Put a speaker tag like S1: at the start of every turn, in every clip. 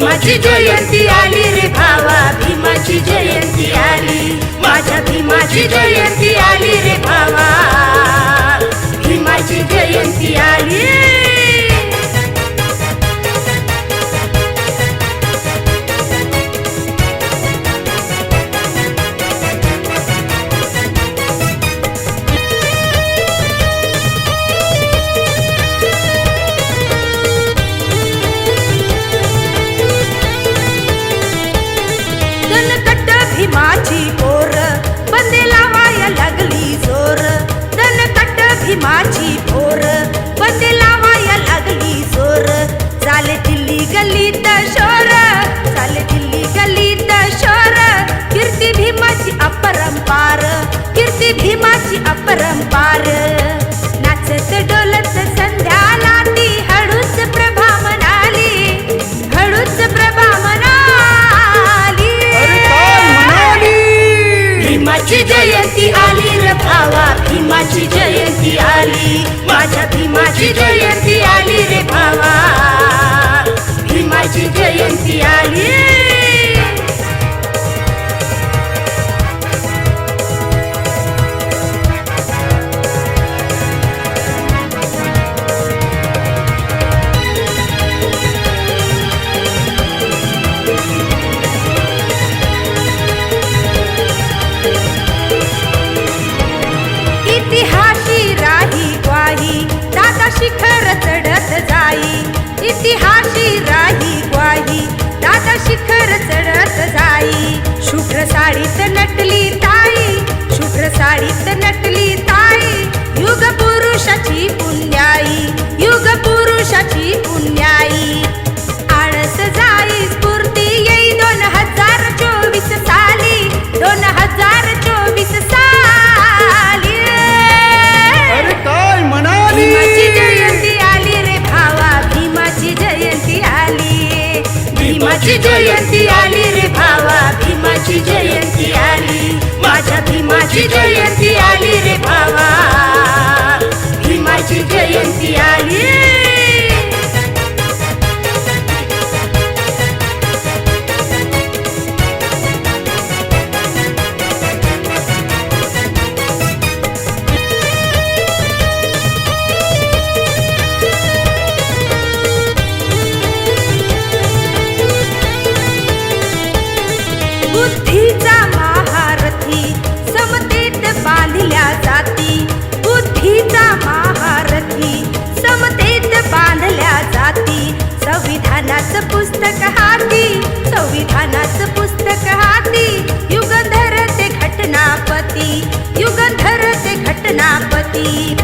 S1: भीमाची जयंती आली रे भावा भीमाची जयंती आली. माझ्या भीमाची जयंती
S2: दनकट भीमाची पोर. बंदे लावाया लागली जोर. दनकट भीमाची पोर.
S1: भावा भीमाची जयंती आली. माझ्या भीमाची जयंती
S2: इतिहासी राही ग्वाही. दादा शिखर चढत जाई. शुभ्र साडीत नटली ताई. शुभ्र साडीत नटली ताई. युग पुरुषाची पुण्याई. भीमाची जयंती आली रे भावा भीमाची जयंती आली.
S1: माझ्या भीमाची जयंती आली रे भावा.
S2: संविधानाचं पुस्तक हाती संविधानाच पुस्तक हाती. युगंधर ते घटनापती युगंधर ते घटनापती.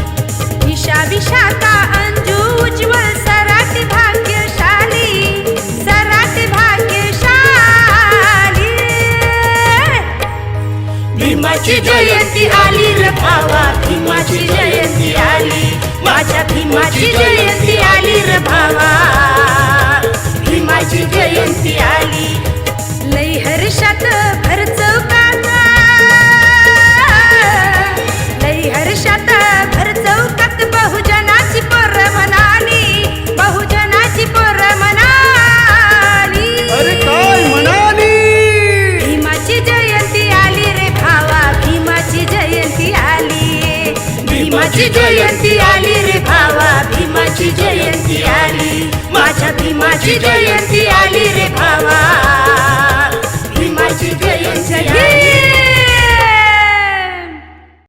S2: विशा विशाखा अंजू उज्ज्वल सराट भाग्यशाली सराट भाग्यशाली.
S1: भीमाची जयंती आली रे भावा भीमाची जयंती आली. माझ्या भीमाची जयंती आली रे भावा भीमाची जयंती आली.
S2: लई हर्षात भर चौकात. लई हर्षात भर चौकात बहुजनाची पोर म्हणाली बहुजनाची पोर म्हणाली
S3: अरे काय म्हणाली
S2: भीमाची जयंती आली रे भावा भीमाची जयंती आली.
S1: माझी जयंती आली रे भावा.